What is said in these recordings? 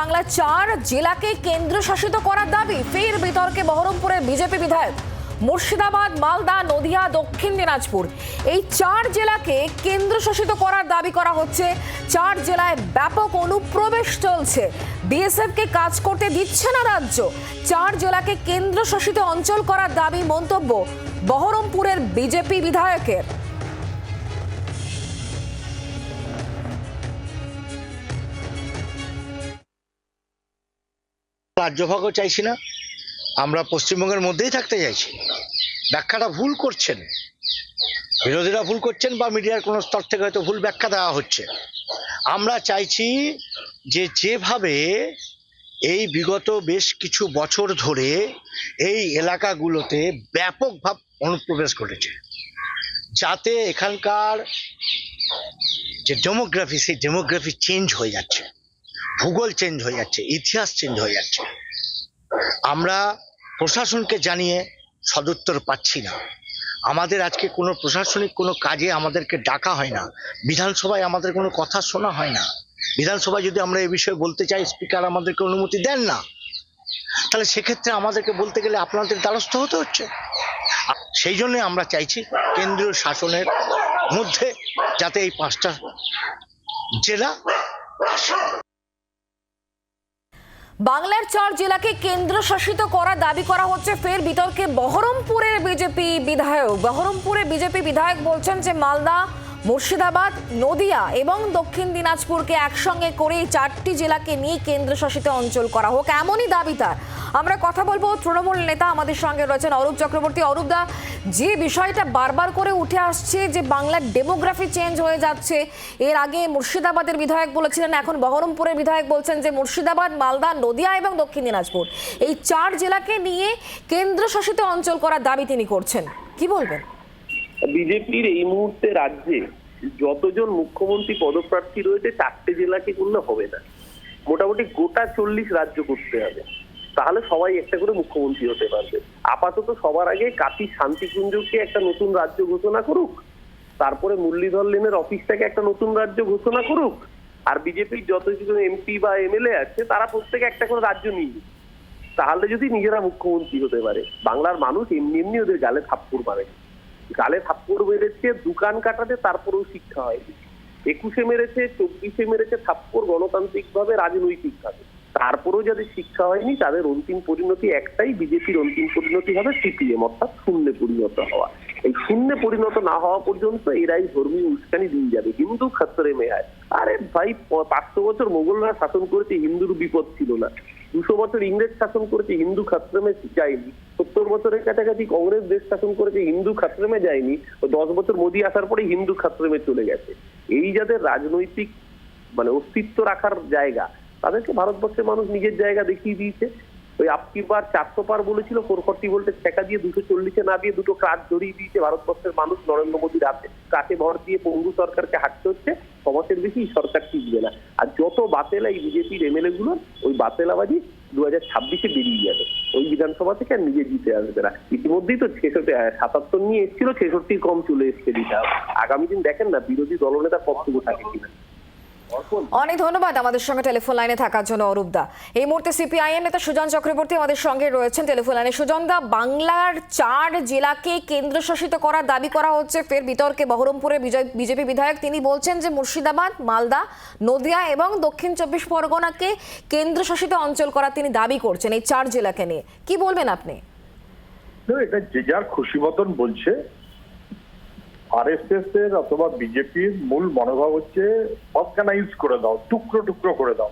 বাংলার চার জেলাকে কেন্দ্রশাসিত করার দাবি। ফের বিতর্কে বহরমপুরের বিজেপি বিধায়ক। মুর্শিদাবাদ, মালদা, নদিয়া, দক্ষিণ দিনাজপুর। এই চার জেলাকে কেন্দ্রশাসিত করার দাবি করা হচ্ছে। চার জেলায় ব্যাপক অনুপ্রবেশ চলছে। বিএসএফকে কাজ করতে দিচ্ছে না রাজ্য। চার জেলাকে কেন্দ্রশাসিত অঞ্চল করার দাবি মন্তব্য বহরমপুরের বিজেপি বিধায়কের। রাজ্যভাগও চাইছি না। আমরা পশ্চিমবঙ্গের মধ্যেই থাকতে চাইছি। ব্যাখ্যাটা ভুল করছেন। বিরোধীরা ভুল করছেন বা মিডিয়ার কোনো স্তর থেকে হয়তো ভুল ব্যাখ্যা দেওয়া হচ্ছে। আমরা চাইছি যে যেভাবে এই বিগত বেশ কিছু বছর ধরে এই এলাকাগুলোতে ব্যাপকভাব অনুপ্রবেশ ঘটেছে। যাতে এখানকার যে ডেমোগ্রাফি সেই ডেমোগ্রাফি চেঞ্জ হয়ে যাচ্ছে। ভূগোল চেঞ্জ হয়ে যাচ্ছে, ইতিহাস চেঞ্জ হয়ে যাচ্ছে। আমরা প্রশাসনকে জানিয়ে সদুত্তর পাচ্ছি না। আমাদের আজকে কোনো প্রশাসনিক কোনো কাজে আমাদেরকে ডাকা হয় না। বিধানসভায় আমাদের কোনো কথা শোনা হয় না। বিধানসভায় যদি আমরা এই বিষয়ে বলতে চাই, স্পিকার আমাদেরকে অনুমতি দেন না। তাহলে সেক্ষেত্রে আমাদেরকে বলতে গেলে আপনাদের দ্বারস্থ হতে হচ্ছে। সেই জন্য আমরা চাইছি কেন্দ্রীয় শাসনের মধ্যে যাতে এই পাঁচটা জেলা বাংলার চার জেলাকে কেন্দ্রশাসিত করার দাবি করা হচ্ছে। ফের বিতর্কে বহরমপুরের বিজেপি বিধায়ক। বহরমপুরে বিজেপি বিধায়ক বলছেন যে, মালদা মুর্শিদাবাদ, নদিয়া এবং দক্ষিণ দিনাজপুরকে একসঙ্গে করে এই চারটি জেলাকে নিয়ে কেন্দ্রশাসিত অঞ্চল করা হোক, এমনই দাবি তার। আমরা কথা বলব তৃণমূল নেতা আমাদের সঙ্গে রয়েছেন অরূপ চক্রবর্তী। অরূপদা যে বিষয়টা বারবার করে উঠে আসছে যে বাংলার ডেমোগ্রাফি চেঞ্জ হয়ে যাচ্ছে, এর আগে মুর্শিদাবাদের বিধায়ক বলেছিলেন, এখন বহরমপুরের বিধায়ক বলছেন যে মুর্শিদাবাদ, মালদা, নদিয়া এবং দক্ষিণ দিনাজপুর, এই চার জেলাকে নিয়ে কেন্দ্রশাসিত অঞ্চল করার দাবি তিনি করছেন। কি বলবেন? বিজেপির এই মুহূর্তে রাজ্যে যতজন মুখ্যমন্ত্রী পদপ্রার্থী রয়েছে, চারটে জেলাকে করলে হবে না। মোটামুটি গোটা চল্লিশ রাজ্য করতে হবে। তাহলে সবাই একটা করে মুখ্যমন্ত্রী হতে পারবে। আপাতত সবার আগে কাতি শান্তিকুঞ্জকে একটা নতুন রাজ্য ঘোষণা করুক, তারপরে মুরলীধর লেনের অফিসটাকে একটা নতুন রাজ্য ঘোষণা করুক, আর বিজেপির যত যতজন এমপি বা এমএলএ আছে, তারা প্রত্যেকে একটা করে রাজ্য নিয়ে তাহলে যদি নিজেরা মুখ্যমন্ত্রী হতে পারে, বাংলার মানুষ এমনি এমনি ওদের গালে থাপ্পড় মারে। গালে থাপ্পড় মেরেছে, দোকান কাটাতে তারপরেও শিক্ষা হয়নি। একুশে মেরেছে, চব্বিশে মেরেছে, থাপ্পড় গণতান্ত্রিক ভাবে রাজনৈতিক ভাবে তারপরেও যাদের শিক্ষা হয়নি, তাদের অন্তিম পরিণতি একটাই, বিজেপির অন্তিম পরিণতি হবে সিপিএম, অর্থাৎ শূন্যে পরিণত হওয়া। এই শূন্যে পরিণত না হওয়া পর্যন্ত এরাই ধর্মীয় উস্কানি দিন যাবে, হিন্দু ক্ষেত্রে মেয়ায়। আরে ভাই, পাঁচশো বছর মোগলরা শাসন করেছে, হিন্দুর বিপদ ছিল না। দুশো বছর ইংরেজ শাসন করেছে, হিন্দু খাত্রমে যায়নি। সত্তর বছরের কাছাকাছি কংগ্রেস দেশ শাসন করেছে, হিন্দু খাত্রমে যায়নি। ও দশ বছর মোদী আসার পরে হিন্দু খাত্রমে চলে গেছে। এই যাদের রাজনৈতিক মানে অস্তিত্ব রাখার জায়গা, তাদেরকে ভারতবর্ষের মানুষ নিজের জায়গা দেখিয়ে দিয়েছে। ওই আপকি বার চারশো পার বলেছিল ফোর ফর্টি ভোল্টের ঠেকা দিয়ে দুশো চল্লিশে না দিয়ে দুটো কাজ জড়িয়ে দিয়েছে ভারতবর্ষের মানুষ নরেন্দ্র মোদীর হাতে। কাকে ভর দিয়ে পঙ্গু সরকারকে হাঁটতে হচ্ছে। সমাজের বেশি, সরকার টিকবে না। আর যত বাতেলা এই বিজেপির এমএলএ গুলো, ওই বাতেলাবাজি দু হাজার ছাব্বিশে বেরিয়ে যাবে। ওই বিধানসভা থেকে আর নিজে জিতে আসবে না। ইতিমধ্যেই তো ছেষট্টি সাতাত্তর নিয়ে এসেছিল, ছেষট্টির কম চলে এসছে দিতে আগামী দিন দেখেন না, বিরোধী দলনেতা কতটুকু থাকে কিনা। অনেক ধন্যবাদ আমাদের সঙ্গে টেলিফোন লাইনে থাকার জন্য অরূপদা এই মুহূর্তে সিপিআইএম নেতা সুজন চক্রবর্তী আমাদের সঙ্গে রয়েছেন টেলিফোন লাইনে। সুজনদা বাংলার চার জেলাকে কেন্দ্রশাসিত করার দাবি করা হচ্ছে। ফের বিতর্কে বহরমপুরে বিজেপি বিধায়ক তিনি বলছেন যে মুর্শিদাবাদ মালদা নদিয়া এবং দক্ষিণ চব্বিশ পরগনাকে কেন্দ্রশাসিত অঞ্চল করার তিনি দাবি করছেন এই চার জেলাকে নিয়ে। কি বলবেন আপনি? এটা যে যার খুশি মতন বলছে আরএসএস এর অথবা বিজেপির মূল মনোভাব হচ্ছে অর্গানাইজ করে দাও, টুকরো টুকরো করে দাও।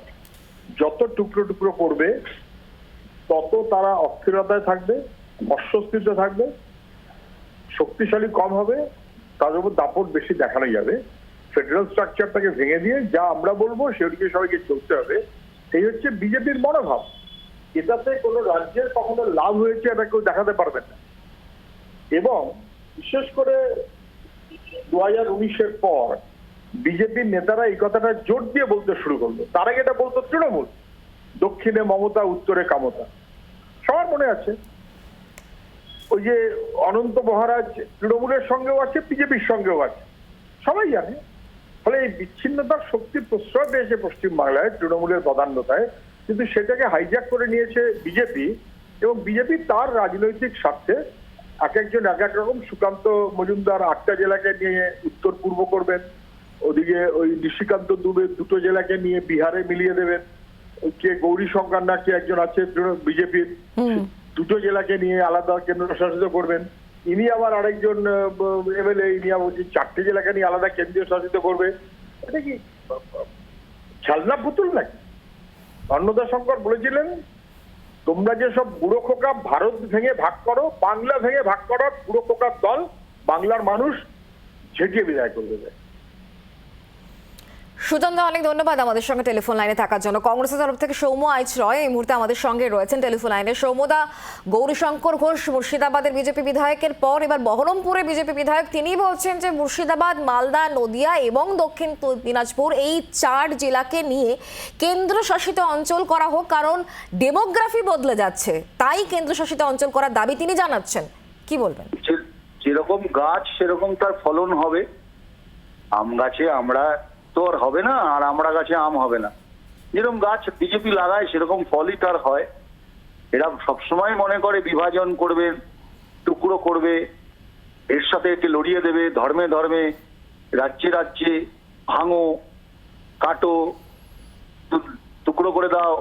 যত টুকরো টুকরো করবে, তত তারা অস্থিরতায় থাকবে, অস্বস্তিতে থাকবে, শক্তিশালী কম হবে তাদের উপর দাপট বেশি দেখানো যাবে। ফেডারেল স্ট্রাকচারটাকে ভেঙে দিয়ে যা আমরা বলব সেদিকে সবাইকে চলতে হবে। সেই হচ্ছে বিজেপির মনোভাব। এটাতে কোনো রাজ্যের কখনো লাভ হয়েছে এটা কেউ দেখাতে পারবেন না। এবং বিশেষ করে দু হাজার উনিশের পর নেতারা এই কথাটা জোর দিয়ে বলতে শুরু করল। তার আগে এটা বলতো তৃণমূল, দক্ষিণে মমতা, উত্তরে কামতা। সবার মনে আছে। ওই যে অনন্ত মহারাজ তৃণমূলের সঙ্গেও আছে, বিজেপির সঙ্গেও আছে। সবাই জানে। ফলে এই বিচ্ছিন্নতার শক্তির প্রশ্রয় পেয়েছে পশ্চিমবাংলায় তৃণমূলের প্রাধান্যতায় কিন্তু সেটাকে হাইজ্যাক করে নিয়েছে বিজেপি এবং বিজেপি তার রাজনৈতিক স্বার্থে এক একজন এক এক রকম সুকান্ত মজুমদার আটটা জেলাকে নিয়ে উত্তর পূর্ব করবেন ওদিকে ওই নিশিকান্ত দুবে দুটো জেলাকে নিয়ে বিহারে মিলিয়ে দেবেন কে গৌরী শঙ্কর না কে একজন আছে বিজেপির দুটো জেলাকে নিয়ে আলাদা কেন্দ্র শাসিত করবেন ইনি আবার আরেকজন এমএলএ ইনি আবার চারটে জেলাকে নিয়ে আলাদা কেন্দ্রীয় শাসিত করবে এটা কি খেলনা পুতুল নাকি অন্নদা শঙ্কর বলেছিলেন তোমরা যেসব বুড়ো খোকা ভারত ভেঙে ভাগ করো, বাংলা ভেঙে ভাগ করার বুড়ো খোকার দল, বাংলার মানুষ ঝেঁটিয়ে বিদায় করবে সুজন দা অনেক ধন্যবাদ আমাদের সঙ্গে টেলিফোন লাইনে থাকার জন্য। কংগ্রেসের তরফ থেকে সৌম্য আইচ রয় এই মুহূর্তে আমাদের সঙ্গে রয়েছেন টেলিফোন লাইনে। সৌম্যদা, গৌরীশঙ্কর ঘোষ, মুর্শিদাবাদের বিজেপি বিধায়কের পর এবার বহরমপুরে বিজেপি বিধায়ক। তিনি বলছেন যে মুর্শিদাবাদ, মালদা, নদিয়া এবং দক্ষিণ দিনাজপুর এই চার জেলাকে নিয়ে কেন্দ্রশাসিত অঞ্চল করা হোক, কারণ ডেমোগ্রাফি বদলে যাচ্ছে। তাই কেন্দ্রশাসিত অঞ্চল করার দাবি তিনি জানাচ্ছেন। কি বলবেন? যেরকম গাছ, সেরকম তার ফলন হবে। আম গাছে আমরা তো আর হবে না, আর আমরা গাছে আম হবে না। যেরকম গাছ বিজেপি লাগায়, সেরকম ফলই তার হয়। এরা সবসময় মনে করে বিভাজন করবে, টুকরো করবে, এর সাথে একে লড়িয়ে দেবে, ধর্মে ধর্মে, রাজ্যে রাজ্যে, ভাঙো, কাটো, টুকরো করে দাও।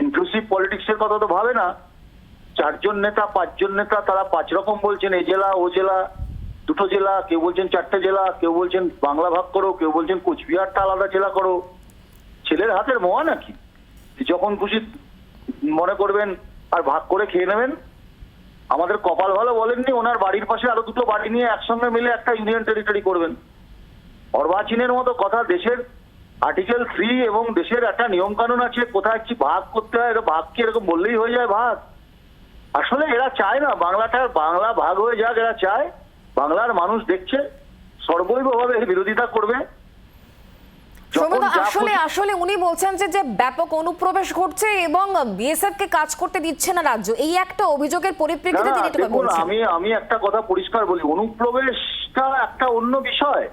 ইনক্লুসিভ পলিটিক্সের কথা তো ভাবে না। চারজন নেতা, পাঁচজন নেতা, তারা পাঁচ রকম বলছেন এই জেলা, ও জেলা দুটো জেলা, কেউ বলছেন চারটে জেলা, কেউ বলছেন বাংলা ভাগ করো, কেউ বলছেন কোচবিহারটা আলাদা জেলা করো। ছেলের হাতের মোয়া নাকি? যখন খুশি মনে করবেন আর ভাগ করে খেয়ে নেবেন। আমাদের কপাল ভালো বলেননি, ওনার বাড়ির পাশে আরও দুটো বাড়ি নিয়ে একসঙ্গে মিলে একটা ইউনিয়ন টেরিটরি করবেন। অর্বাচীনের মতো কথা, দেশের আর্টিকেল থ্রি এবং দেশের একটা নিয়ম কানুন আছে, কোথায় কি ভাগ করতে হয়, এটা ভাগ কি এরকম বললেই হয়ে যায় ভাগ? আসলে এরা চায় না বাংলাটার বাংলা ভাগ হয়ে যাক, এরা চায় বাংলার মানুষ দেখছে সর্বৈবভাবে বিরোধিতা করবে। আসলে আসলে উনি বলছেন যে যে ব্যাপক অনুপ্রবেশ ঘটছে এবং বিএসএফ কে কাজ করতে দিচ্ছে না রাজ্য। এই একটা অভিযোগের পরিপ্রেক্ষিতে তিনি এটা বলছেন। আমি আমি একটা কথা পরিষ্কার বলি। অনুপ্রবেশটা একটা অন্য বিষয়।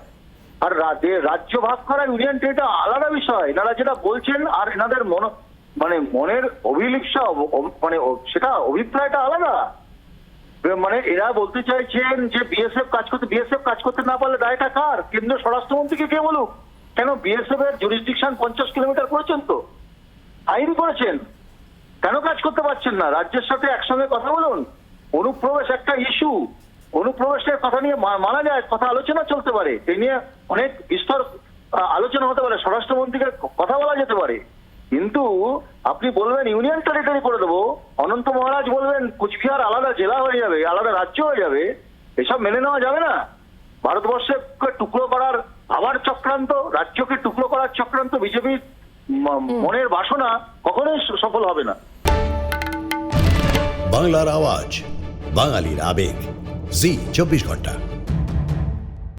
আর রাজ্যে- রাজ্য ভাগ করা ইউনিয়ন টেরিটা আলাদা বিষয়। এনারা যেটা বলছেন আর এনাদের মন মানে মনের অভিলিপ্সা মানে সেটা অভিপ্রায়টা আলাদা। মানে এরা বলতে চাইছেন যে বিএসএফ কাজ করতে বিএসএফ কাজ করতে না পারলে দায়টা কার? কেন্দ্রীয় স্বরাষ্ট্রমন্ত্রীকে কে বলুক? কেন বিএসএফ এর জুরিসডিকশন পঞ্চাশ কিলোমিটার করেছেন তো? আইন করেছেন। কেন কাজ করতে পারছেন না? রাজ্যের সাথে একসঙ্গে কথা বলুন। অনুপ্রবেশ একটা ইস্যু অনুপ্রবেশের কথা নিয়ে মানা যায়, কথা আলোচনা চলতে পারে। এই নিয়ে অনেক বিস্তর আলোচনা হতে পারে। স্বরাষ্ট্রমন্ত্রীকে কথা বলা যেতে পারে। কিন্তু আপনি বলবেন ইউনিয়ন টেরিটরি করে দেবো অনন্ত মহারাজ বলবেন কুচবিহার আলাদা জেলা হয়ে যাবে আলাদা রাজ্য হয়ে যাবে এসব মেনে নেওয়া যাবে না। ভারতবর্ষকে টুকরো করার আবার চক্রান্ত রাজ্যকে টুকরো করার চক্রান্ত বিজেপির মনের বাসনা কখনোই সফল হবে না। বাংলার আওয়াজ বাঙালির আবেগ জি চব্বিশ ঘণ্টা।